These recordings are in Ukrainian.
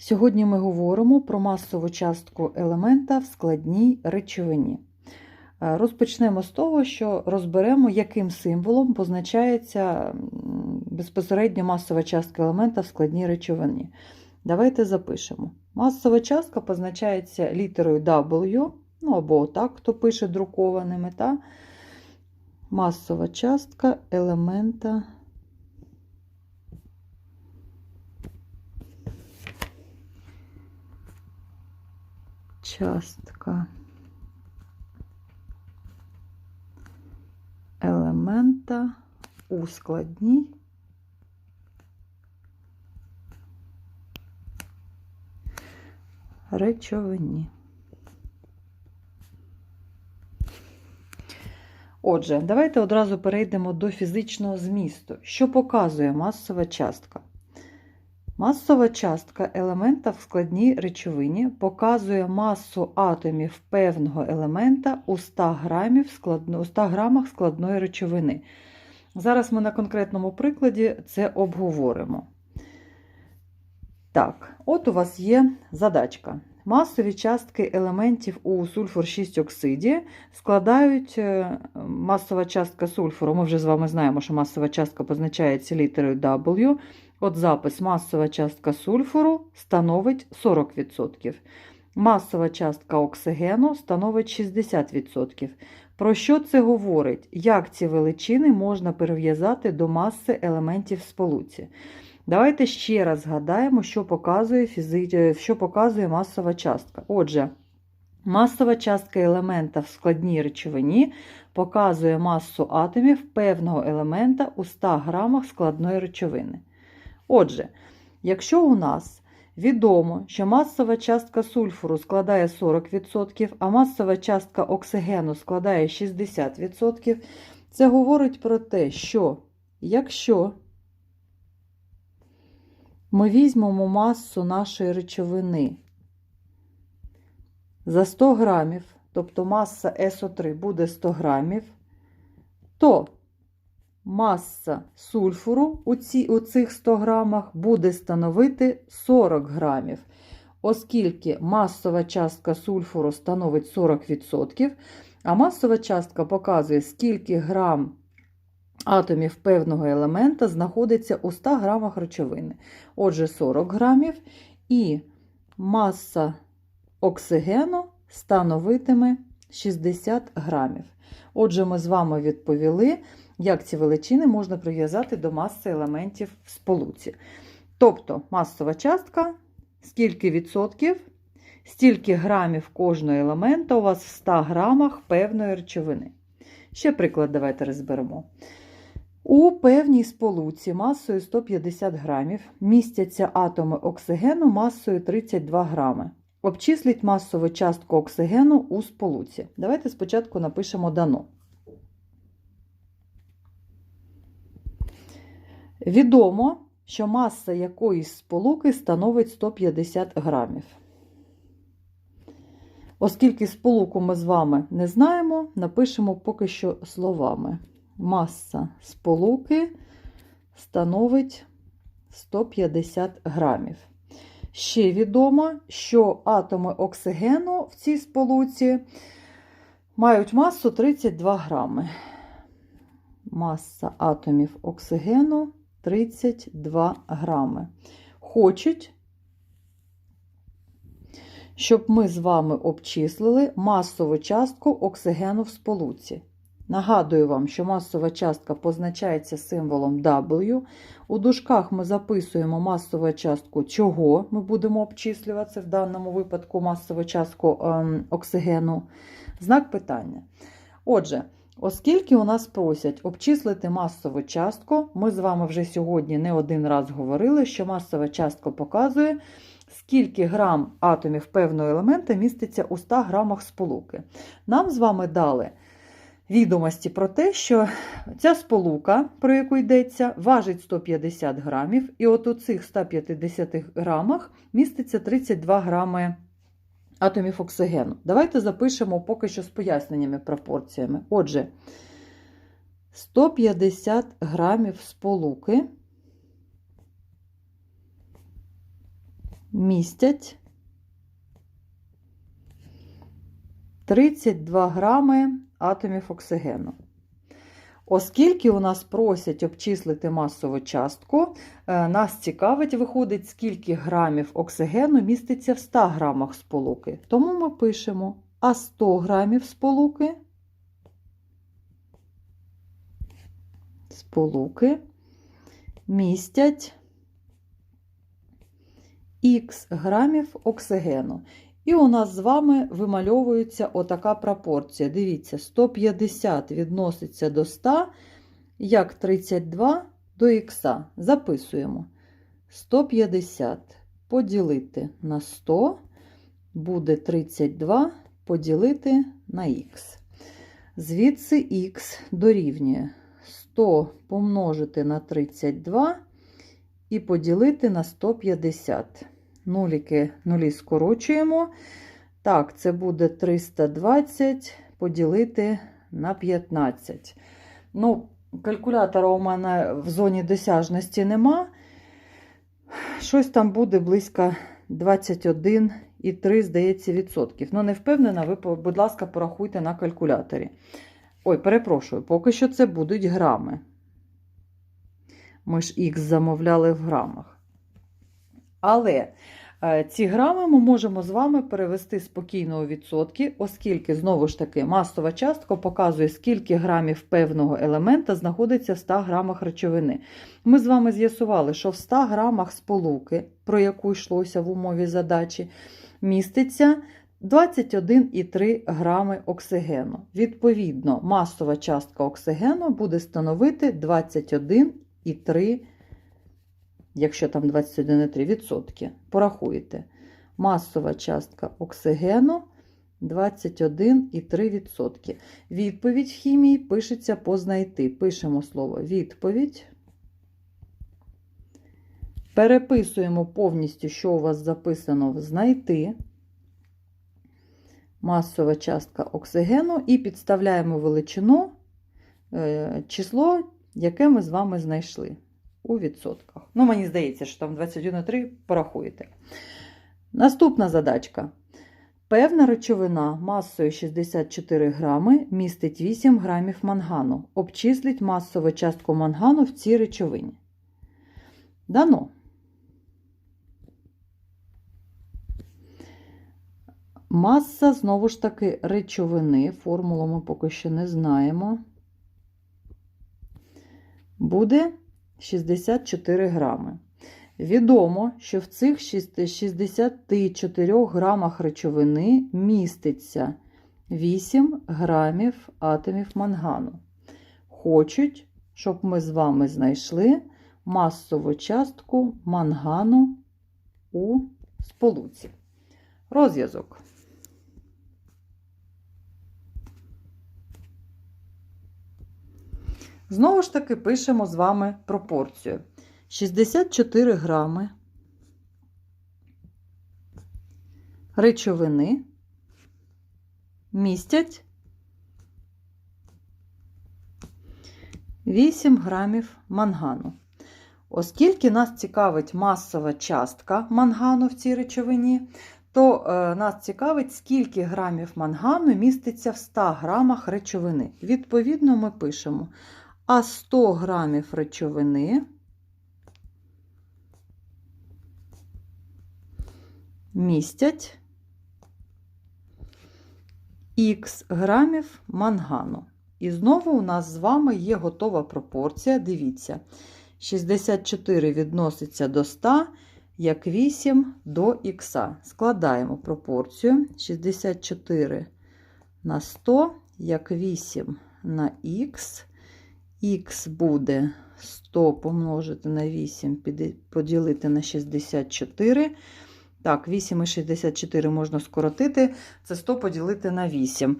Сьогодні ми говоримо про масову частку елемента в складній речовині. Е, Розпочнемо з того, що розберемо, яким символом позначається безпосередньо масова частка елемента в складній речовині. Давайте запишемо. Масова частка позначається літерою W, ну або так, хто пише друкованими, та масова частка елемента. Частка елемента у складній речовині. Отже, давайте одразу перейдемо до фізичного змісту. Що показує масова частка? Масова частка елемента в складній речовині показує масу атомів певного елемента у 100, грамів складно, у 100 грамах складної речовини. Зараз ми на конкретному прикладі це обговоримо. Так, от у вас є задачка. Масові частки елементів у сульфур 6 оксиді складають е, масова частка сульфуру. Ми вже з вами знаємо, що масова частка позначається літерою W. От запис масова частка сульфуру становить 40%. Масова частка оксигену становить 60%. Про що це говорить? Як ці величини можна перев'язати до маси елементів сполуці? Давайте ще раз згадаємо, що показує, фізи... що показує масова частка. Отже, масова частка елемента в складній речовині показує масу атомів певного елемента у 100 грамах складної речовини. Отже, якщо у нас відомо, що масова частка сульфуру складає 40%, а масова частка оксигену складає 60%, це говорить про те, що якщо ми візьмемо масу нашої речовини за 100 грамів, тобто маса СО3 буде 100 грамів, то маса сульфуру у, ці, у цих 100 грамах буде становити 40 грамів. Оскільки масова частка сульфуру становить 40%, а масова частка показує, скільки грам атомів певного елемента знаходиться у 100 грамах речовини. Отже, 40 грамів, і маса оксигену становитиме 60 грамів. Отже, ми з вами відповіли, як ці величини можна прив'язати до маси елементів в сполуці. Тобто масова частка, скільки відсотків, стільки грамів кожного елемента у вас в 100 грамах певної речовини. Ще приклад давайте розберемо. У певній сполуці масою 150 грамів містяться атоми оксигену масою 32 грами. Обчисліть масову частку оксигену у сполуці. Давайте спочатку напишемо дано. Відомо, що маса якоїсь сполуки становить 150 грамів. Оскільки сполуку ми з вами не знаємо, напишемо поки що словами. Маса сполуки становить 150 грамів. Ще відомо, що атоми оксигену в цій сполуці мають масу 32 грами. Маса атомів оксигену 32 грами. Хочуть, щоб ми з вами обчислили масову частку оксигену в сполуці. Нагадую вам, що масова частка позначається символом W. У дужках ми записуємо масову частку, чого ми будемо обчислювати в даному випадку масову частку ем, оксигену. Знак питання. Отже, оскільки у нас просять обчислити масову частку, ми з вами вже сьогодні не один раз говорили, що масова частка показує, скільки грам атомів певного елемента міститься у 100 грамах сполуки. Нам з вами дали відомості про те, що ця сполука, про яку йдеться, важить 150 грамів, і от у цих 150 грамах міститься 32 грами атомів оксигену. Давайте запишемо поки що з поясненнями пропорціями. Отже, 150 грамів сполуки містять 32 грами атомів оксигену. Оскільки у нас просять обчислити масову частку, е, нас цікавить, виходить, скільки грамів оксигену міститься в 100 грамах сполуки. Тому ми пишемо а 100 грамів сполуки. Сполуки містять х грамів оксигену. І у нас з вами вимальовується отака пропорція. Дивіться, 150 відноситься до 100, як 32 до х. Записуємо. 150 поділити на 100 буде 32 поділити на х. Звідси х дорівнює 100 помножити на 32 і поділити на 150. Нуліки нулі скорочуємо. Так, це буде 320 поділити на 15. Ну, калькулятора у мене в зоні досяжності нема. Щось там буде близько 21,3, здається, відсотків. Ну, не впевнена, ви, будь ласка, порахуйте на калькуляторі. Ой, перепрошую, поки що це будуть грами. Ми ж х замовляли в грамах. Але е, ці грами ми можемо з вами перевести спокійно у відсотки, оскільки, знову ж таки, масова частка показує, скільки грамів певного елемента знаходиться в 100 грамах речовини. Ми з вами з'ясували, що в 100 грамах сполуки, про яку йшлося в умові задачі, міститься 21,3 грами оксигену. Відповідно, масова частка оксигену буде становити 21,3 якщо там 21,3%. Порахуєте. Масова частка оксигену 21,3%. Відповідь в хімії пишеться по знайти. Пишемо слово відповідь. Переписуємо повністю, що у вас записано в знайти. Масова частка оксигену і підставляємо величину е, число, яке ми з вами знайшли у відсотках. Ну, мені здається, що там 21,3 порахуєте. Наступна задачка. Певна речовина масою 64 грами містить 8 грамів мангану. Обчисліть масову частку мангану в цій речовині. Дано. Маса, знову ж таки, речовини. Формулу ми поки що не знаємо. Буде 64 грами. Відомо, що в цих 64 грамах речовини міститься 8 грамів атомів мангану. Хочуть, щоб ми з вами знайшли масову частку мангану у сполуці. Розв'язок. Знову ж таки, пишемо з вами пропорцію. 64 грами речовини містять 8 грамів мангану. Оскільки нас цікавить масова частка мангану в цій речовині, то е, нас цікавить, скільки грамів мангану міститься в 100 грамах речовини. Відповідно, ми пишемо а 100 грамів речовини містять х грамів мангану. І знову у нас з вами є готова пропорція. Дивіться, 64 відноситься до 100, як 8 до х. Складаємо пропорцію 64 на 100, як 8 на х х буде 100 помножити на 8, поділити на 64. Так, 8 і 64 можна скоротити. Це 100 поділити на 8.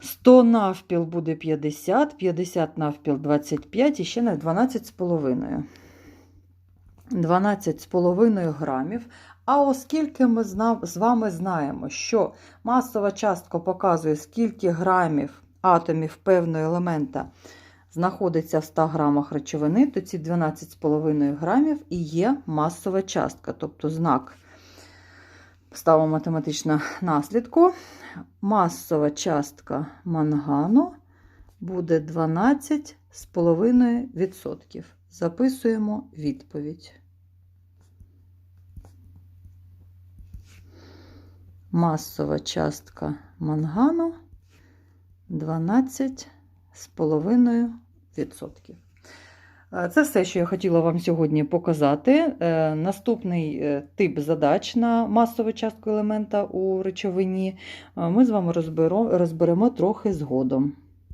100 навпіл буде 50, 50 навпіл 25 і ще на 12,5. 12,5 грамів. А оскільки ми з вами знаємо, що масова частка показує, скільки грамів атомів певного елемента знаходиться в 100 грамах речовини, то ці 12,5 грамів і є масова частка, тобто знак Ставимо математичну наслідку. Масова частка мангану буде 12,5%. Записуємо відповідь. Масова частка мангану 12,5%. Е, Це все, що я хотіла вам сьогодні показати. Е, Наступний е, тип задач на масову частку елемента у речовині ми з вами розберемо трохи згодом.